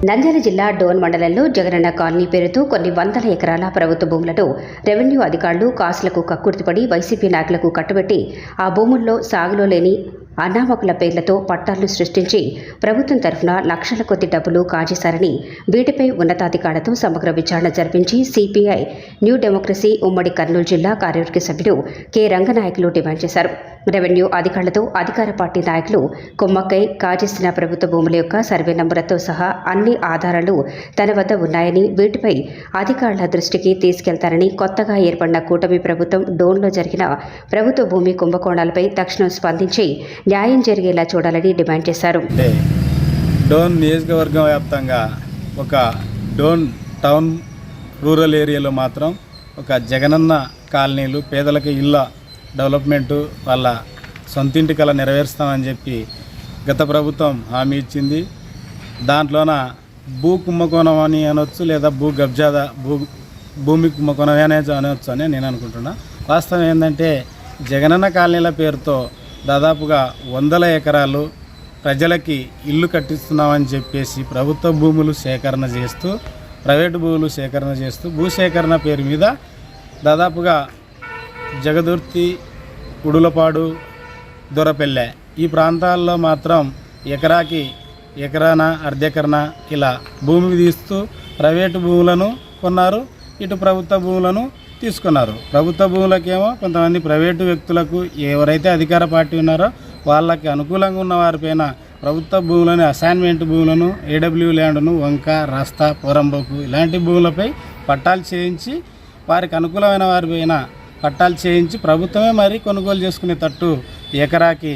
నంద్యాల జిల్లా డోన్ మండలంలో జగనన్న కాలనీ పేరుతో కొన్ని వందల ఎకరాల ప్రభుత్వ భూములను రెవెన్యూ అధికారులు కాసులకు కక్కుర్తిపడి వైసీపీ నాయకులకు కట్టుబెట్టి ఆ భూముల్లో సాగులో లేని అనామకుల పేర్లతో పట్టాలు సృష్టించి ప్రభుత్వం తరఫున లక్షల కొద్ది డబ్బులు కాజేశారని వీటిపై ఉన్నతాధికారులతో సమగ్ర విచారణ జరిపించి సిపిఐ న్యూ డెమోక్రసీ ఉమ్మడి కర్నూలు జిల్లా కార్యవర్గ సభ్యుడు కె. రంగనాయకులు డిమాండ్ చేశారు. రెవెన్యూ అధికారులతో అధికార పార్టీ నాయకులు కుమ్మక్కై కాజేసిన ప్రభుత్వ భూముల యొక్క సర్వే నంబర్లతో సహా అన్ని ఆధారాలు తన వద్ద ఉన్నాయని వీటిపై అధికారుల దృష్టికి తీసుకెళ్తారని కొత్తగా ఏర్పడిన కూటమి ప్రభుత్వం డోన్లో జరిగిన ప్రభుత్వ భూమి కుంభకోణాలపై తక్షణం స్పందించి న్యాయం జరిగేలా చూడాలని డిమాండ్ చేశారు. డోన్ నియోజకవర్గం వ్యాప్తంగా ఒక డోన్ టౌన్ రూరల్ ఏరియాలో మాత్రం ఒక జగనన్న కాలనీలు పేదలకు ఇళ్ళ డెవలప్మెంటు వాళ్ళ సొంతింటి కళ నెరవేరుస్తామని చెప్పి గత ప్రభుత్వం హామీ ఇచ్చింది. దాంట్లోన భూ కుంభకోణం అని అనొచ్చు లేదా భూ కబ్జాద భూ భూమి కుంభకోణం అనే అనొచ్చు అని నేను అనుకుంటున్నా. వాస్తవం ఏంటంటే జగనన్న కాలనీల పేరుతో దాదాపుగా వందల ఎకరాలు ప్రజలకి ఇల్లు కట్టిస్తున్నామని చెప్పేసి ప్రభుత్వ భూములు సేకరణ చేస్తూ ప్రైవేటు భూములు సేకరణ చేస్తూ భూసేకరణ పేరు మీద దాదాపుగా జగదుర్తి ఉడులపాడు దొరపెల్లె ఈ ప్రాంతాల్లో మాత్రం ఎకరాకి ఎకరాన అర్ధెకరణ ఇలా భూమి తీస్తూ ప్రైవేటు భూములను కొన్నారు. ఇటు ప్రభుత్వ భూములను తీసుకున్నారు. ప్రభుత్వ భూములకేమో కొంతమంది ప్రైవేటు వ్యక్తులకు ఎవరైతే అధికార పార్టీ ఉన్నారో వాళ్ళకి అనుకూలంగా ఉన్న వారిపైన ప్రభుత్వ భూములను అసైన్మెంట్ భూములను ఏడబ్ల్యూ ల్యాండ్ను వంక రాస్తా పోరంబోకు ఇలాంటి భూములపై పట్టాలు చేయించి వారికి అనుకూలమైన వారిపైన పట్టాలు చేయించి ప్రభుత్వమే మరి కొనుగోలు చేసుకునే తట్టు ఎకరాకి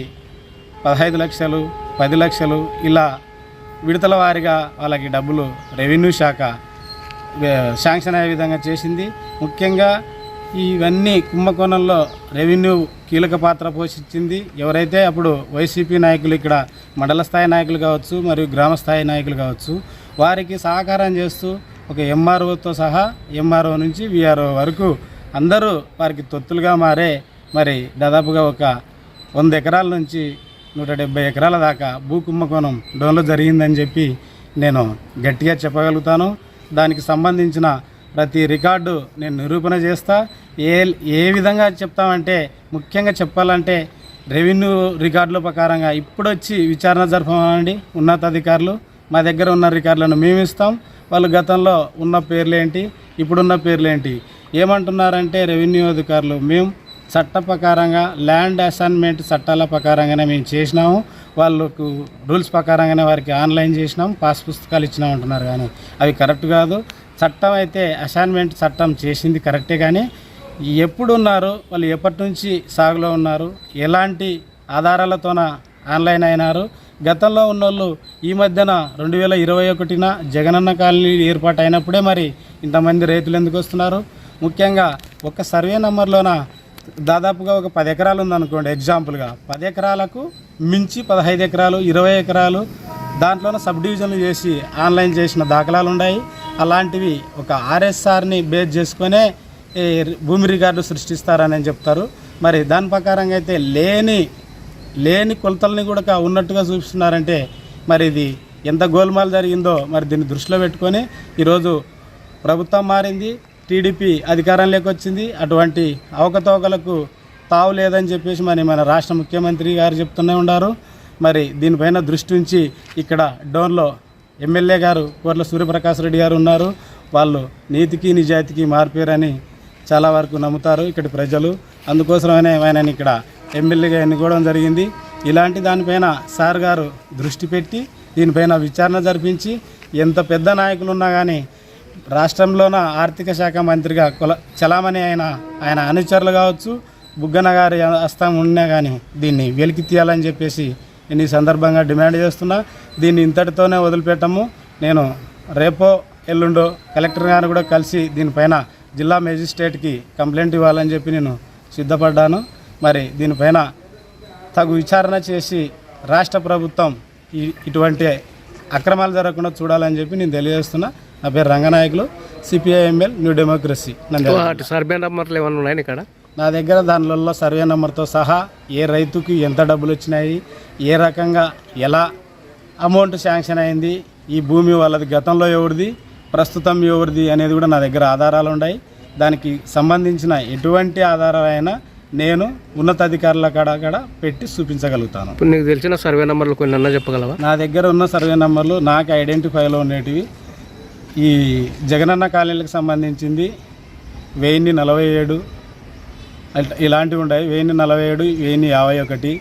పదహైదు లక్షలు పది లక్షలు ఇలా విడతల వారీగా వాళ్ళకి డబ్బులు రెవెన్యూ శాఖ శాంక్షన్ అయ్యే విధంగా చేసింది. ముఖ్యంగా ఇవన్నీ కుంభకోణంలో రెవెన్యూ కీలక పాత్ర పోషించింది. ఎవరైతే అప్పుడు వైసీపీ నాయకులు ఇక్కడ మండల స్థాయి నాయకులు కావచ్చు మరియు గ్రామ స్థాయి నాయకులు కావచ్చు వారికి సహకారం చేస్తూ ఒక ఎంఆర్ఓతో సహా ఎంఆర్ఓ నుంచి విఆర్ఓ వరకు అందరూ వారికి తొత్తులుగా మారే మరి దాదాపుగా ఒక వంద ఎకరాల నుంచి నూట డెబ్బై ఎకరాల దాకా భూ కుంభకోణం డోన్లో జరిగిందని చెప్పి నేను గట్టిగా చెప్పగలుగుతాను. దానికి సంబంధించిన ప్రతి రికార్డు నేను నిరూపణ చేస్తా. ఏ ఏ విధంగా చెప్తామంటే ముఖ్యంగా చెప్పాలంటే రెవెన్యూ రికార్డుల ప్రకారంగా ఇప్పుడు వచ్చి విచారణ జరపమండి ఉన్నతాధికారులు మా దగ్గర ఉన్న రికార్డులను మేము ఇస్తాం. వాళ్ళు గతంలో ఉన్న పేర్లేంటి ఇప్పుడున్న పేర్లేంటి? ఏమంటున్నారంటే రెవెన్యూ అధికారులు మేము చట్ట ప్రకారంగా ల్యాండ్ అసైన్మెంట్ చట్టాల ప్రకారంగానే మేము చేసినాము. వాళ్ళకు రూల్స్ ప్రకారంగానే వారికి ఆన్లైన్ చేసినాం పాస్ పుస్తకాలు ఇచ్చినాం అంటున్నారు కానీ అవి కరెక్ట్ కాదు. చట్టం అయితే అసైన్మెంట్ చట్టం చేసింది కరెక్టే కానీ ఎప్పుడు ఉన్నారు వాళ్ళు ఎప్పటి నుంచి సాగులో ఉన్నారు ఎలాంటి ఆధారాలతోన ఆన్లైన్ అయినారు గతంలో ఉన్నోళ్ళు ఈ మధ్యన రెండు వేల ఇరవై ఒకటిన జగనన్న కాలనీ ఏర్పాటు అయినప్పుడే మరి ఇంతమంది రైతులు ఎందుకు వస్తున్నారు? ముఖ్యంగా ఒక సర్వే నెంబర్లోన దాదాపుగా ఒక పది ఎకరాలు ఉందనుకోండి ఎగ్జాంపుల్గా పది ఎకరాలకు మించి పదహైదు ఎకరాలు ఇరవై ఎకరాలు దాంట్లోనే సబ్ డివిజన్లు చేసి ఆన్లైన్ చేసిన దాఖలాలు ఉన్నాయి అలాంటివి ఒక ఆర్ఎస్ఆర్ని బేస్ చేసుకునే భూమి రికార్డు సృష్టిస్తారని చెప్తారు. మరి దాని ప్రకారంగా అయితే లేని లేని కొలతల్ని కూడా ఉన్నట్టుగా చూపిస్తున్నారంటే మరి ఇది ఎంత గోల్మాల్ జరిగిందో మరి దీన్ని దృష్టిలో పెట్టుకొని ఈరోజు ప్రభుత్వం మారింది టీడీపీ అధికారంలోకి వచ్చింది అటువంటి అవకతవకలకు తావు లేదని చెప్పేసి మరి మన రాష్ట్ర ముఖ్యమంత్రి గారు చెప్తూనే ఉన్నారు. మరి దీనిపైన దృష్టి ఉంచి ఇక్కడ డోన్లో ఎమ్మెల్యే గారు కోర్ల సూర్యప్రకాష్ రెడ్డి గారు ఉన్నారు. వాళ్ళు నీతికి నిజాయితీకి మారిపోయారని చాలా వరకు నమ్ముతారు ఇక్కడ ప్రజలు. అందుకోసమనే ఆయనని ఇక్కడ ఎమ్మెల్యేగా ఎన్నుకోవడం జరిగింది. ఇలాంటి దానిపైన సార్ గారు దృష్టి పెట్టి దీనిపైన విచారణ జరిపించి ఎంత పెద్ద నాయకులు ఉన్నా కానీ రాష్ట్రంలోన ఆర్థిక శాఖ మంత్రిగా కుల చలామణి అయిన ఆయన అనుచరులు కావచ్చు బుగ్గన గారి హస్తం ఉన్నా కానీ దీన్ని వెలికి తీయాలని చెప్పేసి నేను ఈ సందర్భంగా డిమాండ్ చేస్తున్నా. దీన్ని ఇంతటితోనే వదిలిపెట్టము. నేను రేపో ఎల్లుండో కలెక్టర్ గారిని కూడా కలిసి దీనిపైన జిల్లా మేజిస్ట్రేట్కి కంప్లైంట్ ఇవ్వాలని చెప్పి నేను సిద్ధపడ్డాను. మరి దీనిపైన తగు విచారణ చేసి రాష్ట్ర ప్రభుత్వం ఇటువంటి అక్రమాలు జరగకుండా చూడాలని చెప్పి నేను తెలియజేస్తున్నా. నా పేరు Ranganayakulu CPIML new democracy survey నెంబర్లు ఏమైనా ఉన్నాయి ఇక్కడ నా దగ్గర దానిలో సర్వే నెంబర్తో సహా ఏ రైతుకి ఎంత డబ్బులు వచ్చినాయి ఏ రకంగా ఎలా అమౌంట్ శాంక్షన్ అయింది ఈ భూమి వాళ్ళది గతంలో ఎవరిది ప్రస్తుతం ఎవరిది అనేది కూడా నా దగ్గర ఆధారాలు ఉన్నాయి. దానికి సంబంధించిన ఎటువంటి ఆధారాలైనా నేను ఉన్నతాధికారుల కాడ కాడ పెట్టి చూపించగలుగుతాను. ఇప్పుడు నీకు తెలిసిన సర్వే నెంబర్లు కొన్ని అన్న చెప్పగలవా? నా దగ్గర ఉన్న సర్వే నెంబర్లు నాకు ఐడెంటిఫైలో ఉండేటివి. ఈ జగనన్న కాలనీలకు సంబంధించింది వెయ్యిన్ని నలభై ఏడు ఇలాంటివి ఉన్నాయి వెయ్యిన్ని నలభై ఏడు వెయ్యిన్ని యాభై ఒకటి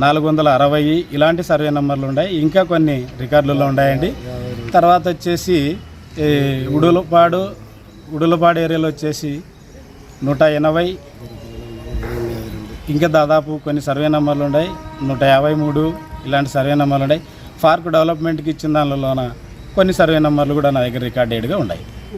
నాలుగు వందల అరవై ఇలాంటి సర్వే నెంబర్లు ఉన్నాయి. ఇంకా కొన్ని రికార్డులలో ఉన్నాయండి. తర్వాత వచ్చేసి ఉడులపాడు ఉడులపాడు ఏరియాలో వచ్చేసి నూట ఎనభై. ఇంకా దాదాపు కొన్ని సర్వే నెంబర్లు ఉన్నాయి. నూట యాభై మూడు ఇలాంటి సర్వే నెంబర్లు ఉన్నాయి. పార్క్ డెవలప్మెంట్కి ఇచ్చిన దానిలోన కొన్ని సర్వే నెంబర్లు కూడా నా దగ్గర రికార్డెడ్గా ఉన్నాయి.